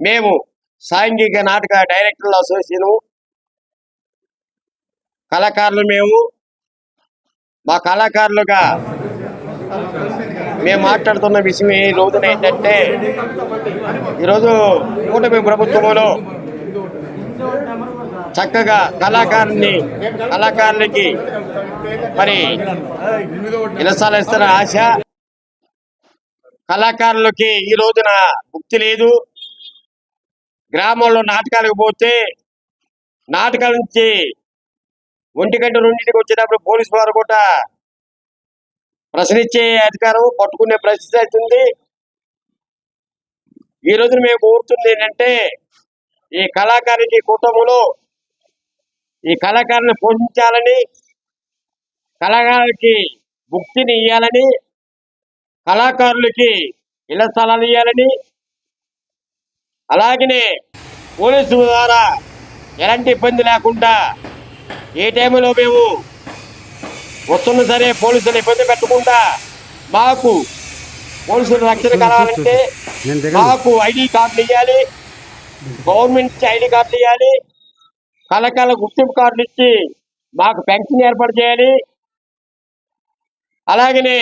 మేము సాంఘిక నాటక డైరెక్టర్ల అసోసియేషను కళాకారులు మేము. మా కళాకారులుగా మేము మాట్లాడుతున్న విషయం ఈ రోజున ఏంటంటే ఈరోజు కూటమి ప్రభుత్వంలో చక్కగా కళాకారుని కళాకారులకి మరి ఇలసాలు ఇస్తున్న ఆశ. కళాకారులకి ఈ రోజున ముక్తి లేదు. గ్రామంలో నాటకాలకు పోతే నాటకాల నుంచి ఒంటి గంట రెండింటికి వచ్చేటప్పుడు పోలీసు వారు కూడా ప్రశ్నించే అధికారం పట్టుకునే పరిస్థితి అవుతుంది. ఈ రోజున మేము కోరుతుంది ఏంటంటే ఈ కళాకారుడి కుటుంబంలో ఈ కళాకారుని పోషించాలని కళాకారులకి ముక్తిని ఇవ్వాలని కళాకారులకి ఇళ్ళ స్థలాలు ఇవ్వాలని అలాగనే పోలీసు ద్వారా ఎలాంటి ఇబ్బంది లేకుండా ఏ టైంలో మేము వస్తున్నా సరే పోలీసులు ఇబ్బంది పెట్టకుండా మాకు పోలీసుల రక్షణ దిగను మాకు ఐడి కార్డులు ఇవ్వాలి గవర్నమెంట్ ఐడి కార్డులు ఇవ్వాలి కళకాల గుర్తింపు కార్డులు ఇచ్చి మాకు పెన్షన్ ఏర్పాటు చేయాలి. అలాగనే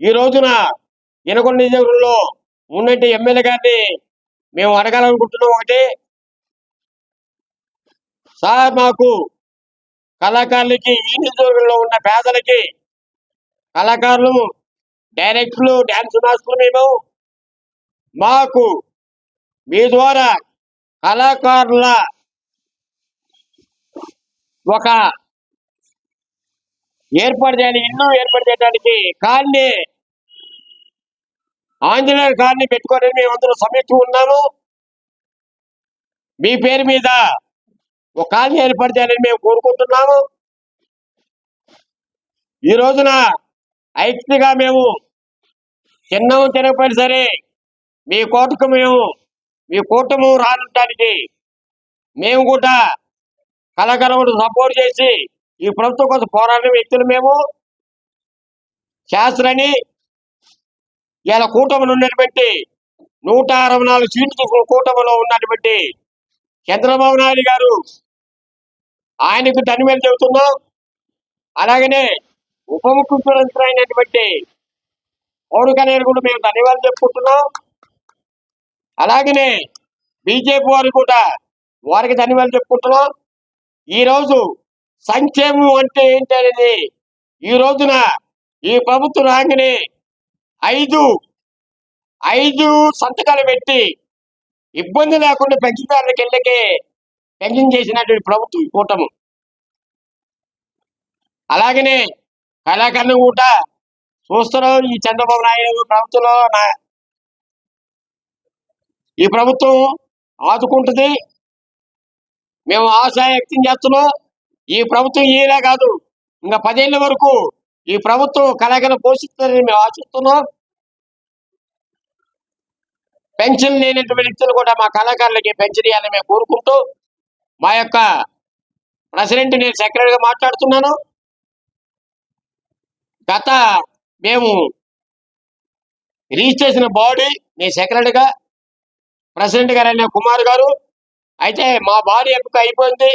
ఈ రోజున ఇనకొండ నియోజకవర్గంలో ఉన్నట్టు ఎమ్మెల్యే గారిని మేము అడగాలనుకుంటున్నాం ఒకటి. సార్ మాకు కళాకారులకి ఈ నియోజకవర్గంలో ఉన్న పేదలకి కళాకారులు డైరెక్టర్లు డ్యాన్స్ మాస్టర్లు మేము మాకు మీ ద్వారా కళాకారుల ఒక ఏర్పాటు చేయాలి ఇల్లు ఏర్పాటు చేయడానికి కాలనీ ఆంజనేయుల గారిని పెట్టుకొని మేము అందరూ సమీక్ష ఉన్నాము. మీ పేరు మీద ఒక కాలనీ ఏర్పడతానని మేము కోరుకుంటున్నాము. ఈ రోజున ఐక్యతగా మేము చిన్నము తినకపోయినా సరే మీ కోటకు మేము మీ కూటము రానుండటానికి మేము కూడా కళాకారుడు సపోర్ట్ చేసి ఈ ప్రభుత్వం కోసం పోరాడిన వ్యక్తులు మేము. శాస్త్రని ఇలా కూటమిలో ఉన్నటువంటి నూట అరవై నాలుగు సీట్లు కూటమిలో ఉన్నటువంటి చంద్రబాబు నాయుడు గారు ఆయనకు ధన్యవాదాలు చెబుతున్నాం అలాగనే ఉప ముఖ్యమంత్రి అయినటువంటి పవన్ కళ్యాణ్ కూడా మేము ధన్యవాదాలు చెప్పుకుంటున్నాం అలాగనే బీజేపీ వారు కూడా వారికి ధన్యవాదాలు చెప్పుకుంటున్నాం. ఈ రోజు సంక్షేమం అంటే ఏంటి అనేది ఈ రోజున ఈ ప్రభుత్వం రాగానే ఐదు ఐదు సంతకాలు పెట్టి ఇబ్బంది లేకుండా పెన్షన్దారులకు వెళ్ళకే పెన్షన్ చేసినటువంటి ప్రభుత్వం కూటము. అలాగనే కళాకారులు కూడా చూస్తున్నాం ఈ చంద్రబాబు నాయుడు ప్రభుత్వంలో నా- ఈ ప్రభుత్వం ఆదుకుంటుంది. మేము ఆశ వ్యక్తం చేస్తున్నాం. ఈ ప్రభుత్వం ఏలా కాదు ఇంకా పదేళ్ళ వరకు ఈ ప్రభుత్వం కళాకారులు పోషిస్తుందని మేము ఆశిస్తున్నాం. పెన్షన్ లేనటువంటి వ్యక్తులు కూడా మా కళాకారులకి పెన్షన్ ఇవ్వాలని మేము కోరుకుంటూ మా యొక్క ప్రెసిడెంట్ నేను సెక్రటరీగా మాట్లాడుతున్నాను. గత మేము రిజిస్టర్ చేసిన బాడీ నేను సెక్రటరీగా ప్రెసిడెంట్ గారు అయిన కుమార్ గారు. అయితే మా బాడీ ఎంపిక అయిపోయింది